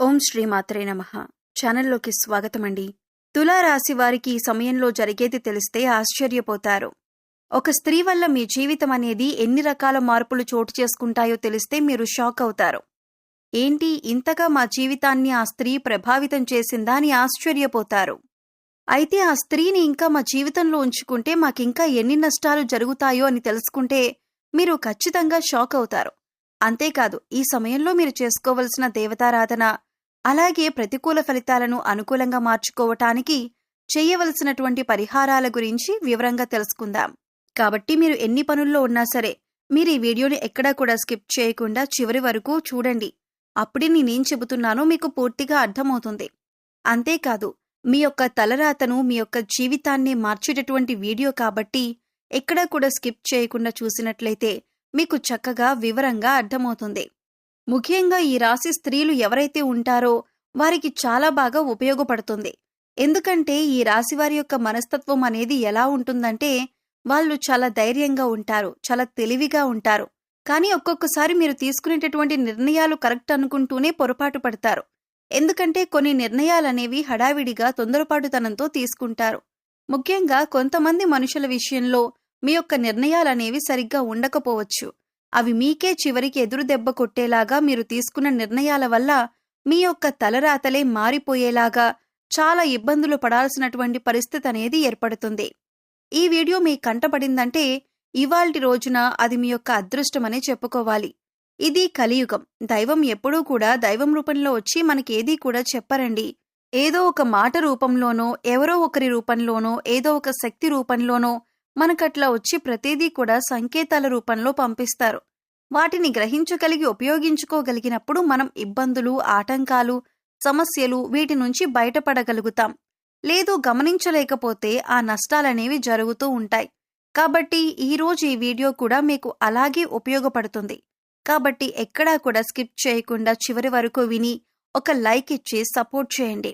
ఓం శ్రీ మాత్రే నమ. ఛానల్లోకి స్వాగతమండి. తులారాశి వారికి ఈ సమయంలో జరిగేది తెలిస్తే ఆశ్చర్యపోతారు. ఒక స్త్రీ వల్ల మీ జీవితం అనేది ఎన్ని రకాల మార్పులు చోటు చేసుకుంటాయో తెలిస్తే మీరు షాక్ అవుతారు. ఏంటి? ఇంతగా మా జీవితాన్ని ఆ స్త్రీ ప్రభావితం చేసిందా అని ఆశ్చర్యపోతారు. అయితే ఆ స్త్రీని ఇంకా మా జీవితంలో ఉంచుకుంటే మాకింకా ఎన్ని నష్టాలు జరుగుతాయో అని తెలుసుకుంటే మీరు ఖచ్చితంగా షాక్ అవుతారు. అంతేకాదు ఈ సమయంలో మీరు చేసుకోవలసిన దేవతారాధన అలాగే ప్రతికూల ఫలితాలను అనుకూలంగా మార్చుకోవటానికి చేయవలసినటువంటి పరిహారాల గురించి వివరంగా తెలుసుకుందాం. కాబట్టి మీరు ఎన్ని పనుల్లో ఉన్నా సరే మీరు ఈ వీడియోని ఎక్కడా కూడా స్కిప్ చేయకుండా చివరి వరకు చూడండి. అప్పుడే నేనేం చెబుతున్నానో మీకు పూర్తిగా అర్థమవుతుంది. అంతేకాదు మీ యొక్క తలరాతను మీ యొక్క జీవితాన్ని మార్చేటటువంటి వీడియో కాబట్టి ఎక్కడా కూడా స్కిప్ చేయకుండా చూసినట్లయితే మీకు చక్కగా వివరంగా అర్థమవుతుంది. ముఖ్యంగా ఈ రాశి స్త్రీలు ఎవరైతే ఉంటారో వారికి చాలా బాగా ఉపయోగపడుతుంది. ఎందుకంటే ఈ రాశి వారి యొక్క మనస్తత్వం అనేది ఎలా ఉంటుందంటే వాళ్ళు చాలా ధైర్యంగా ఉంటారు చాలా తెలివిగా ఉంటారు. కానీ ఒక్కొక్కసారి మీరు తీసుకునేటటువంటి నిర్ణయాలు కరెక్ట్ అనుకుంటూనే పొరపాటు పడతారు. ఎందుకంటే కొన్ని నిర్ణయాలనేవి హడావిడిగా తొందరపాటుతనంతో తీసుకుంటారు. ముఖ్యంగా కొంతమంది మనుషుల విషయంలో మీ యొక్క నిర్ణయాలనేవి సరిగ్గా ఉండకపోవచ్చు. అవి మీకే చివరికి ఎదురు దెబ్బ కొట్టేలాగా మీరు తీసుకున్న నిర్ణయాల వల్ల మీ యొక్క తలరాతలే మారిపోయేలాగా చాలా ఇబ్బందులు పడాల్సినటువంటి పరిస్థితి అనేది ఏర్పడుతుంది. ఈ వీడియో మీ కంటపడిందంటే ఇవాల్టి రోజున అది మీ యొక్క అదృష్టమనే చెప్పుకోవాలి. ఇది కలియుగం. దైవం ఎప్పుడూ కూడా దైవం రూపంలో వచ్చి మనకేదీ కూడా చెప్పరండి. ఏదో ఒక మాట రూపంలోనో ఎవరో ఒకరి రూపంలోనో ఏదో ఒక శక్తి రూపంలోనో మనకట్లా వచ్చి ప్రతిదీ కూడా సంకేతాల రూపంలో పంపిస్తారు. వాటిని గ్రహించగలిగి ఉపయోగించుకోగలిగినప్పుడు మనం ఇబ్బందులు ఆటంకాలు సమస్యలు వీటి నుంచి బయటపడగలుగుతాం. లేదు గమనించలేకపోతే ఆ నష్టాలనేవి జరుగుతూ ఉంటాయి. కాబట్టి ఈరోజు ఈ వీడియో కూడా మీకు అలాగే ఉపయోగపడుతుంది. కాబట్టి ఎక్కడా కూడా స్కిప్ చేయకుండా చివరి వరకు విని ఒక లైక్ ఇచ్చి సపోర్ట్ చేయండి.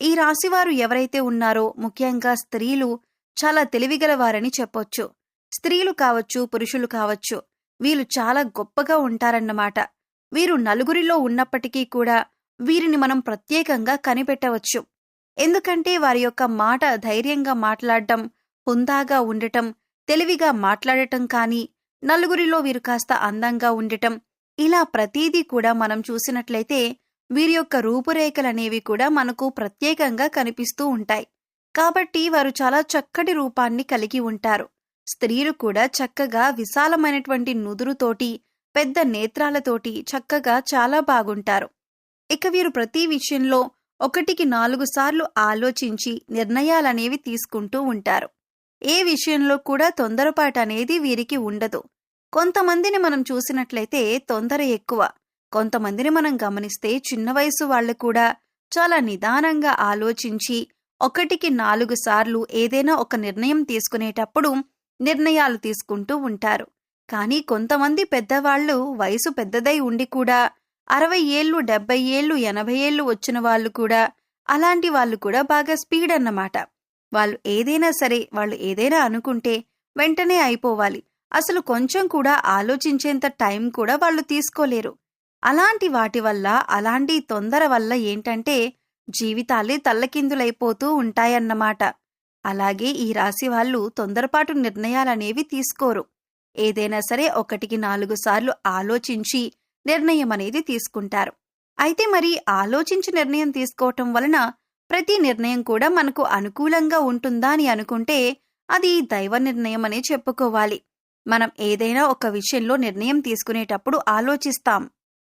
ఈ రాశివారు ఎవరైతే ఉన్నారో ముఖ్యంగా స్త్రీలు చాలా తెలివిగలవారని చెప్పొచ్చు. స్త్రీలు కావచ్చు పురుషులు కావచ్చు వీళ్ళు చాలా గొప్పగా ఉంటారన్నమాట. వీరు నలుగురిలో ఉన్నప్పటికీ కూడా వీరిని మనం ప్రత్యేకంగా కనిపెట్టవచ్చు. ఎందుకంటే వారి యొక్క మాట ధైర్యంగా మాట్లాడటం హుందాగా ఉండటం తెలివిగా మాట్లాడటం కానీ నలుగురిలో వీరు కాస్త అందంగా ఉండటం ఇలా ప్రతీదీ కూడా మనం చూసినట్లయితే వీరి యొక్క రూపురేఖలనేవి కూడా మనకు ప్రత్యేకంగా కనిపిస్తూ ఉంటాయి. కాబట్టి వారు చాలా చక్కటి రూపాన్ని కలిగి ఉంటారు. స్త్రీలు కూడా చక్కగా విశాలమైనటువంటి నుదురుతోటి పెద్ద నేత్రాలతోటి చక్కగా చాలా బాగుంటారు. ఇక వీరు ప్రతి విషయంలో ఒకటికి నాలుగు సార్లు ఆలోచించి నిర్ణయాలనేవి తీసుకుంటూ ఉంటారు. ఏ విషయంలో కూడా తొందరపాటు అనేది వీరికి ఉండదు. కొంతమందిని మనం చూసినట్లయితే తొందర ఎక్కువ. కొంతమందిని మనం గమనిస్తే చిన్న వయసు వాళ్ళు కూడా చాలా నిదానంగా ఆలోచించి ఒకటికి నాలుగు సార్లు ఏదైనా ఒక నిర్ణయం తీసుకునేటప్పుడు నిర్ణయాలు తీసుకుంటూ ఉంటారు. కానీ కొంతమంది పెద్దవాళ్ళు వయసు పెద్దదై ఉండి కూడా అరవై ఏళ్ళు డెబ్బై ఏళ్ళు ఎనభై ఏళ్ళు వచ్చిన వాళ్ళు కూడా అలాంటి వాళ్ళు కూడా బాగా స్పీడ్ అన్నమాట. వాళ్ళు ఏదైనా సరే వాళ్ళు ఏదైనా అనుకుంటే వెంటనే అయిపోవాలి. అసలు కొంచెం కూడా ఆలోచించేంత టైం కూడా వాళ్ళు తీసుకోలేరు. అలాంటి వాటి వల్ల అలాంటి తొందర వల్ల ఏంటంటే జీవితాలే తల్లకిందులైపోతూ ఉంటాయన్నమాట. అలాగే ఈ రాశి వాళ్ళు తొందరపాటు నిర్ణయాలనేవి తీసుకోరు. ఏదైనా సరే ఒకటికి నాలుగు సార్లు ఆలోచించి నిర్ణయం అనేది తీసుకుంటారు. అయితే మరి ఆలోచించి నిర్ణయం తీసుకోవటం వలన ప్రతి నిర్ణయం కూడా మనకు అనుకూలంగా ఉంటుందా అని అనుకుంటే అది దైవ నిర్ణయం అనే చెప్పుకోవాలి. మనం ఏదైనా ఒక విషయంలో నిర్ణయం తీసుకునేటప్పుడు ఆలోచిస్తాం.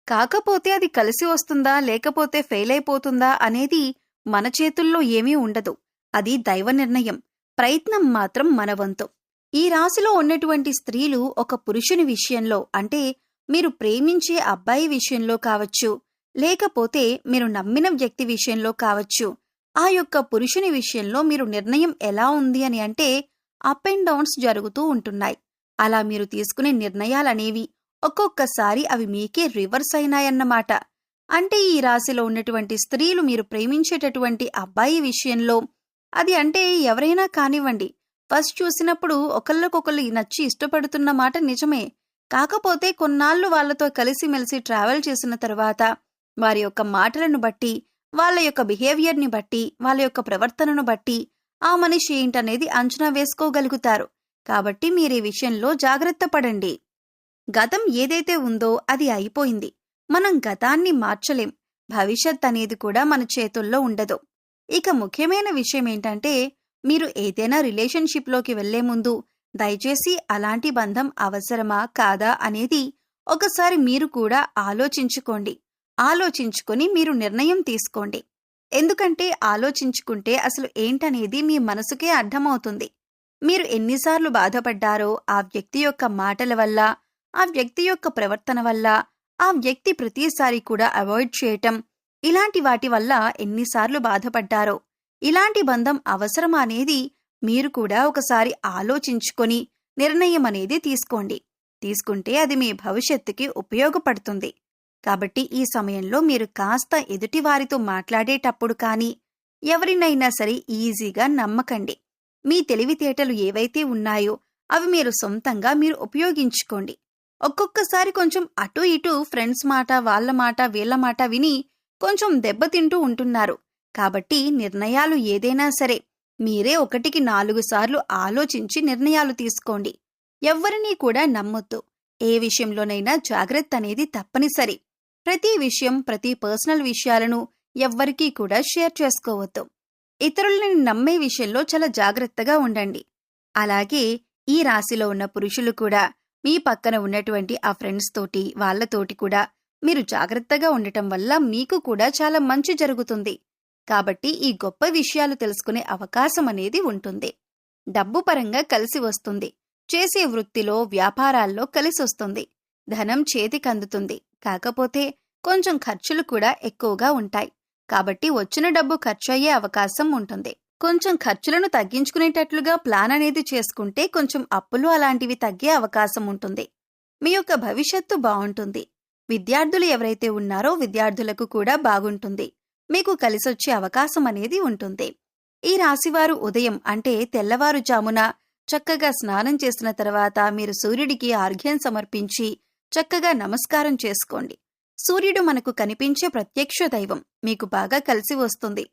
కాకపోతే అది కలిసి వస్తుందా లేకపోతే ఫెయిల్ అయిపోతుందా అనేది మన చేతుల్లో ఏమీ ఉండదు. అది దైవ నిర్ణయం. ప్రయత్నం మాత్రం మన వంతు. ఈ రాశిలో ఉన్నటువంటి స్త్రీలు ఒక పురుషుని విషయంలో అంటే మీరు ప్రేమించే అబ్బాయి విషయంలో కావచ్చు లేకపోతే మీరు నమ్మిన వ్యక్తి విషయంలో కావచ్చు ఆ యొక్క పురుషుని విషయంలో మీరు నిర్ణయం ఎలా ఉంది అని అంటే అప్ అండ్ డౌన్స్ జరుగుతూ ఉంటున్నాయి. అలా మీరు తీసుకునే నిర్ణయాలనేవి ఒక్కొక్కసారి అవి మీకే రివర్స్ అయినాయన్నమాట. అంటే ఈ రాశిలో ఉన్నటువంటి స్త్రీలు మీరు ప్రేమించేటటువంటి అబ్బాయి విషయంలో అది అంటే ఎవరైనా కానివ్వండి ఫస్ట్ చూసినప్పుడు ఒకళ్ళకొకళ్ళు నచ్చి ఇష్టపడుతున్న మాట నిజమే. కాకపోతే కొన్నాళ్ళు వాళ్ళతో కలిసిమెలిసి ట్రావెల్ చేసిన తర్వాత వారి యొక్క మాటలను బట్టి వాళ్ళ యొక్క బిహేవియర్ని బట్టి వాళ్ళ యొక్క ప్రవర్తనను బట్టి ఆ మనిషి ఏంటనేది అంచనా వేసుకోగలుగుతారు. కాబట్టి మీరు ఈ విషయంలో జాగ్రత్త పడండి. గతం ఏదైతే ఉందో అది అయిపోయింది. మనం గతాన్ని మార్చలేం. భవిష్యత్ అనేది కూడా మన చేతుల్లో ఉండదు. ఇక ముఖ్యమైన విషయం ఏంటంటే మీరు ఏదైనా రిలేషన్షిప్లోకి వెళ్ళే ముందు దయచేసి అలాంటి బంధం అవసరమా? కాదా? అనేది ఒకసారి మీరు కూడా ఆలోచించుకోండి. ఆలోచించుకొని మీరు నిర్ణయం తీసుకోండి. ఎందుకంటే ఆలోచించుకుంటే అసలు ఏంటనేది మీ మనసుకే అర్థమవుతుంది. మీరు ఎన్నిసార్లు బాధపడ్డారో ఆ వ్యక్తి యొక్క మాటల వల్ల ఆ వ్యక్తి యొక్క ప్రవర్తన వల్ల ఆ వ్యక్తి ప్రతిసారి కూడా అవాయిడ్ చేయటం ఇలాంటి వాటి వల్ల ఎన్నిసార్లు బాధపడ్డారో ఇలాంటి బంధం అవసరమా అనేది మీరు కూడా ఒకసారి ఆలోచించుకొని నిర్ణయం అనేది తీసుకోండి. తీసుకుంటే అది మీ భవిష్యత్తుకి ఉపయోగపడుతుంది. కాబట్టి ఈ సమయంలో మీరు కాస్త ఎదుటివారితో మాట్లాడేటప్పుడు కానీ ఎవరినైనా సరే ఈజీగా నమ్మకండి. మీ తెలివితేటలు ఏవైతే ఉన్నాయో అవి మీరు సొంతంగా మీరు ఉపయోగించుకోండి. ఒక్కొక్కసారి కొంచెం అటు ఇటు ఫ్రెండ్స్ మాట వాళ్ళ మాట వీళ్ళ మాట విని కొంచెం దెబ్బతింటూ ఉంటున్నారు. కాబట్టి నిర్ణయాలు ఏదైనా సరే మీరే ఒకటికి నాలుగు సార్లు ఆలోచించి నిర్ణయాలు తీసుకోండి. ఎవ్వరినీ కూడా నమ్మొద్దు. ఏ విషయంలోనైనా జాగ్రత్త అనేది తప్పనిసరి. ప్రతి విషయం ప్రతి పర్సనల్ విషయాలను ఎవ్వరికీ కూడా షేర్ చేసుకోవద్దు. ఇతరులని నమ్మే విషయంలో చాలా జాగ్రత్తగా ఉండండి. అలాగే ఈ రాశిలో ఉన్న పురుషులు కూడా మీ పక్కన ఉన్నటువంటి ఆ ఫ్రెండ్స్ తోటి వాళ్ళతోటి కూడా మీరు జాగ్రత్తగా ఉండటం వల్ల మీకు కూడా చాలా మంచి జరుగుతుంది. కాబట్టి ఈ గొప్ప విషయాలు తెలుసుకునే అవకాశం అనేది ఉంటుంది. డబ్బు పరంగా కలిసి వస్తుంది. చేసే వృత్తిలో వ్యాపారాల్లో కలిసొస్తుంది ధనం చేతికందుతుంది కాకపోతే కొంచెం ఖర్చులు కూడా ఎక్కువగా ఉంటాయి. కాబట్టి వచ్చిన డబ్బు ఖర్చయ్యే అవకాశం ఉంటుంది. కొంచెం ఖర్చులను తగ్గించుకునేటట్లుగా ప్లాన్ అనేది చేసుకుంటే కొంచెం అప్పులు అలాంటివి తగ్గే అవకాశం ఉంటుంది. మీ యొక్క భవిష్యత్తు బాగుంటుంది. విద్యార్థులు ఎవరైతే ఉన్నారో విద్యార్థులకు కూడా బాగుంటుంది. మీకు కలిసొచ్చే అవకాశం అనేది ఉంటుంది. ఈ రాశివారు ఉదయం అంటే తెల్లవారుజామున చక్కగా స్నానం చేసిన తర్వాత మీరు సూర్యుడికి ఆర్ఘ్యం సమర్పించి చక్కగా నమస్కారం చేసుకోండి. సూర్యుడు మనకు కనిపించే ప్రత్యక్ష దైవం. మీకు బాగా కలిసి వస్తుంది.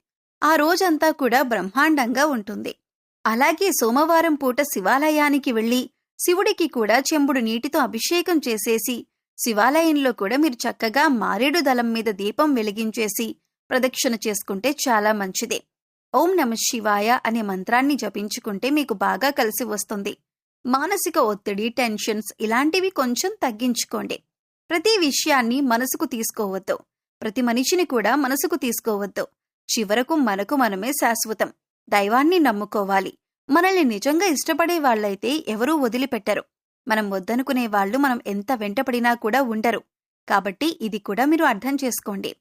ఆ రోజంతా కూడా బ్రహ్మాండంగా ఉంటుంది. అలాగే సోమవారం పూట శివాలయానికి వెళ్ళి శివుడికి కూడా చెంబుడు నీటితో అభిషేకం చేసేసి శివాలయంలో కూడా మీరు చక్కగా మారేడు దళం మీద దీపం వెలిగించేసి ప్రదక్షిణ చేసుకుంటే చాలా మంచిదే. ఓం నమ శివాయ అనే మంత్రాన్ని జపించుకుంటే మీకు బాగా కలిసి వస్తుంది. మానసిక ఒత్తిడి టెన్షన్స్ ఇలాంటివి కొంచెం తగ్గించుకోండి. ప్రతి విషయాన్ని మనసుకు తీసుకోవద్దు. ప్రతి మనిషిని కూడా మనసుకు తీసుకోవద్దు. చివరకు మనకు మనమే శాశ్వతం. దైవాన్ని నమ్ముకోవాలి. మనల్ని నిజంగా ఇష్టపడే వాళ్ళైతే ఎవరూ వదిలిపెట్టరు. మనం వద్దనుకునే వాళ్ళు మనం ఎంత వెంటపడినా కూడా ఉండరు. కాబట్టి ఇది కూడా మీరు అర్థం చేసుకోండి.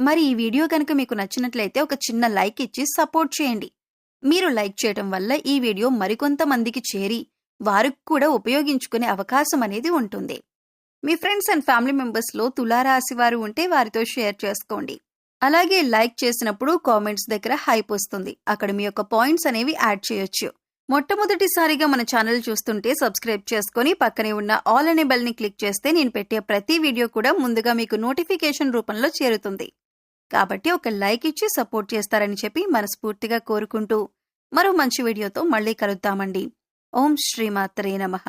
మరి ఈ వీడియో కనుక మీకు నచ్చినట్లయితే ఒక చిన్న లైక్ ఇచ్చి సపోర్ట్ చేయండి. మీరు లైక్ చేయడం వల్ల ఈ వీడియో మరికొంతమందికి చేరి వారికి కూడా ఉపయోగించుకునే అవకాశం అనేది ఉంటుంది. మీ ఫ్రెండ్స్ అండ్ ఫ్యామిలీ మెంబర్స్లో తులారాశి వారు ఉంటే వారితో షేర్ చేసుకోండి. అలాగే లైక్ చేసినప్పుడు కామెంట్స్ దగ్గర హైప్ వస్తుంది. అక్కడ మీ యొక్క పాయింట్స్ అనేవి యాడ్ చేయొచ్చు. మొట్టమొదటిసారిగా మన ఛానల్ చూస్తుంటే సబ్స్క్రైబ్ చేసుకుని పక్కనే ఉన్న ఆల్ అనే బెల్ని క్లిక్ చేస్తే నేను పెట్టే ప్రతి వీడియో కూడా ముందుగా మీకు నోటిఫికేషన్ రూపంలో చేరుతుంది. కాబట్టి ఒక లైక్ ఇచ్చి సపోర్ట్ చేస్తారని చెప్పి మనస్ఫూర్తిగా కోరుకుంటూ మరో మంచి వీడియోతో మళ్ళీ కలుద్దామండి. ఓం శ్రీమాత్రే నమః.